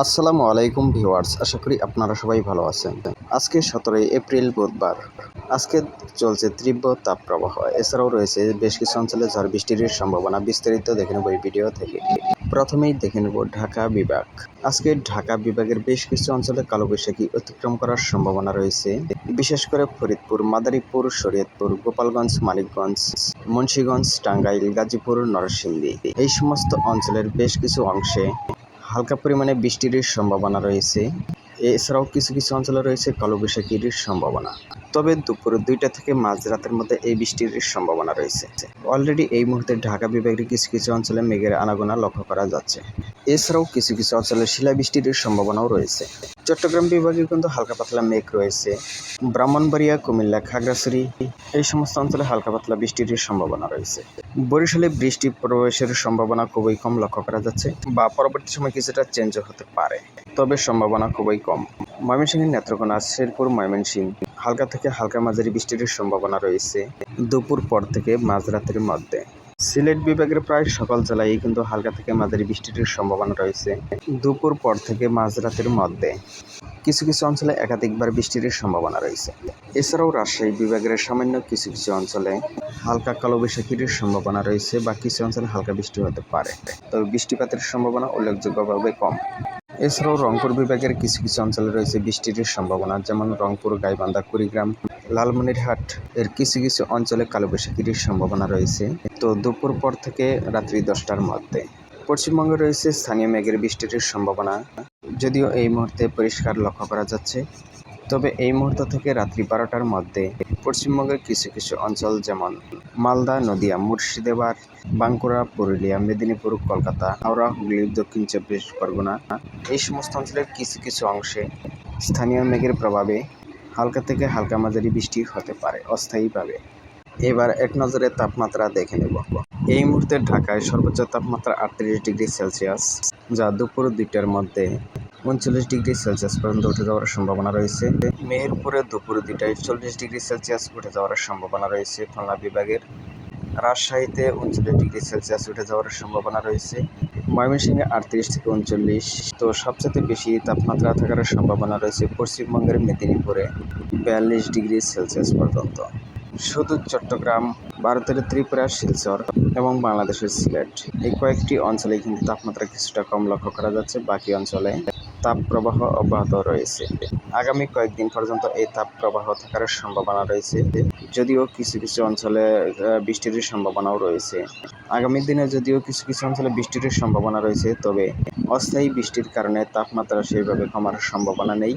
আসসালামু আলাইকুম ভিউয়ার্স, আশা করি আপনারা সবাই ভালো আছেন। আজকে সতেরোই এপ্রিল বুধবার। আজকে চলছে তীব্র তাপপ্রবাহ। এছাড়াও রয়েছে বেশ কিছু অঞ্চলে ঝড় বৃষ্টির সম্ভাবনা বিস্তারিত দেখে নেব এই ভিডিও থেকে। প্রথমেই দেখে নেব ঢাকা বিভাগ। আজকে ঢাকা বিভাগের বেশ কিছু অঞ্চলে কালবৈশাখী অতিক্রম করার সম্ভাবনা রয়েছে। বিশেষ করে ফরিদপুর, মাদারীপুর, শরীয়তপুর, গোপালগঞ্জ, মানিকগঞ্জ, মুন্সীগঞ্জ, টাঙ্গাইল, গাজীপুর, নরসিংদী। এই সমস্ত অঞ্চলের বেশ কিছু অংশে হালকা পরিমাণে বৃষ্টির সম্ভাবনা রয়েছে। এছাড়াও কিছু কিছু অঞ্চলে রয়েছে কালবৈশাখীর সম্ভাবনা। তবে দুপুর দুইটা থেকে মাঝরাতের মধ্যে এই বৃষ্টির সম্ভাবনা রয়েছে। অলরেডি এই মুহূর্তে ঢাকা বিভাগের কিছু কিছু অঞ্চলে মেঘের আনাগোনা লক্ষ্য করা যাচ্ছে। এছাড়াও কিছু কিছু অঞ্চলে শিলাবৃষ্টির সম্ভাবনাও রয়েছে। চট্টগ্রাম বিভাগে কিন্তু হালকা পাতলা মেঘ রয়েছে। ব্রাহ্মণবাড়িয়া, কুমিল্লা, খাগড়াছড়ি এই সমস্ত অঞ্চলে হালকা পাতলা বৃষ্টির সম্ভাবনা রয়েছে। বরিশালে বৃষ্টি প্রবেশের সম্ভাবনা খুবই কম লক্ষ্য করা যাচ্ছে বা পরবর্তী সময় কিছুটা চেঞ্জও হতে পারে। তবে সম্ভাবনা খুবই কম। ময়মনসিংহের নেত্রকোনা, শেরপুর, ময়মনসিংহ হালকা থেকে হালকা মাঝারি বৃষ্টির সম্ভাবনা রয়েছে। দুপুর পর থেকে মাঝরাতের মধ্যে। সিলেট বিভাগের প্রায় সকল জেলায় কিন্তু হালকা থেকে মাঝারি বৃষ্টির সম্ভাবনা রয়েছে। দুপুর পর থেকে মাঝরাতের মধ্যে কিছু কিছু অঞ্চলে একাধিকবার বৃষ্টির সম্ভাবনা রয়েছে। এছাড়াও রাজশাহী বিভাগের সামান্য কিছু কিছু অঞ্চলে হালকা কালবৈশাখীর সম্ভাবনা রয়েছে বা কিছু অঞ্চলে হালকা বৃষ্টি হতে পারে। তবে বৃষ্টিপাতের সম্ভাবনা উল্লেখযোগ্যভাবে কম। এছাড়াও রংপুর বিভাগের কিছু কিছু অঞ্চলে রয়েছে বৃষ্টির সম্ভাবনা, যেমন রংপুর, গাইবান্ধা, কুড়িগ্রাম, লালমনিরহাট এর কিছু কিছু অঞ্চলে কালবৈশাখীর সম্ভাবনা রয়েছে। তো দুপুর পর থেকে রাত্রি দশটার মধ্যে। পশ্চিমবঙ্গে রয়েছে স্থানীয় মেঘের বৃষ্টির সম্ভাবনা। যদিও এই মুহূর্তে পরিষ্কার লক্ষ্য করা যাচ্ছে তবে এই মুহূর্ত থেকে রাত্রি বারোটার মধ্যে পশ্চিমবঙ্গের কিছু কিছু অঞ্চল যেমন মালদা, নদিয়া, মুর্শিদাবাদ, বাঁকুড়া, পুরুলিয়া, মেদিনীপুর, কলকাতা, হাওড়া, হুগলি, দক্ষিণ চব্বিশ পরগনা, এই সমস্ত অঞ্চলের কিছু কিছু অংশে স্থানীয় মেঘের প্রভাবে হালকা থেকে হালকা মাঝারি বৃষ্টি হতে পারে অস্থায়ীভাবে। এবার এক নজরে তাপমাত্রা দেখে নেব। এই মুহূর্তে ঢাকায় সর্বোচ্চ তাপমাত্রা আটত্রিশ ডিগ্রি সেলসিয়াস, যা দুপুর দুইটার মধ্যে উনচল্লিশ ডিগ্রি সেলসিয়াস পর্যন্ত উঠে যাওয়ার সম্ভাবনা রয়েছে। মেহেরপুরে দুপুর দুইটায় চল্লিশ ডিগ্রি সেলসিয়াস উঠে যাওয়ার সম্ভাবনা রয়েছে। খুলনা বিভাগের রাজশাহীতে উনচল্লিশ ডিগ্রি সেলসিয়াস উঠে যাওয়ার সম্ভাবনা রয়েছে। ময়মনসিংহে আটত্রিশ থেকে উনচল্লিশ। তো সবচেয়ে বেশি তাপমাত্রা থাকার সম্ভাবনা রয়েছে পশ্চিমবঙ্গের মেদিনীপুরে বিয়াল্লিশ ডিগ্রি সেলসিয়াস পর্যন্ত। শুধু চট্টগ্রাম, ভারতের ত্রিপুরা, শিলচর এবং বাংলাদেশের সিলেট। এই কয়েকটি অঞ্চলে কিন্তু তাপমাত্রা কিছুটা কম লক্ষ্য করা যাচ্ছে বাকি অঞ্চলে। তাপ প্রবাহ অব্যাহত রয়েছে। আগামী কয়েকদিন পর্যন্ত এই তাপ প্রবাহ থাকার সম্ভাবনা রয়েছে। যদিও কিছু কিছু অঞ্চলে বৃষ্টির সম্ভাবনাও রয়েছে। আগামী দিনে যদিও কিছু কিছু অঞ্চলে বৃষ্টির সম্ভাবনা রয়েছে, তবে অস্থায়ী বৃষ্টির কারণে তাপমাত্রা সেইভাবে কমার সম্ভাবনা নেই।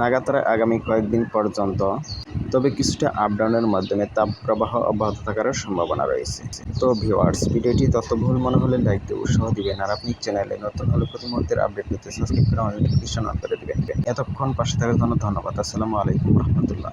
নাগাতার আগামী কয়েকদিন পর্যন্ত, তবে কিছুটা আপডাউনের মাধ্যমে তাপ প্রবাহ অব্যাহত থাকার সম্ভাবনা রয়েছে। তো ভিওয়ার্স ভিডিওটি তত ভুল মনে হলে লাইক দিয়ে উৎসাহ দিবেন। আর আপনি চ্যানেলে নতুন হলে প্রতি মুহূর্তের আপডেট পেতে সাবস্ক্রাইব নোটিফিকেশন অন করে এতক্ষণ পাশে থাকার জন্য ধন্যবাদ। আসসালামু আলাইকুম রহমতুল্লাহ।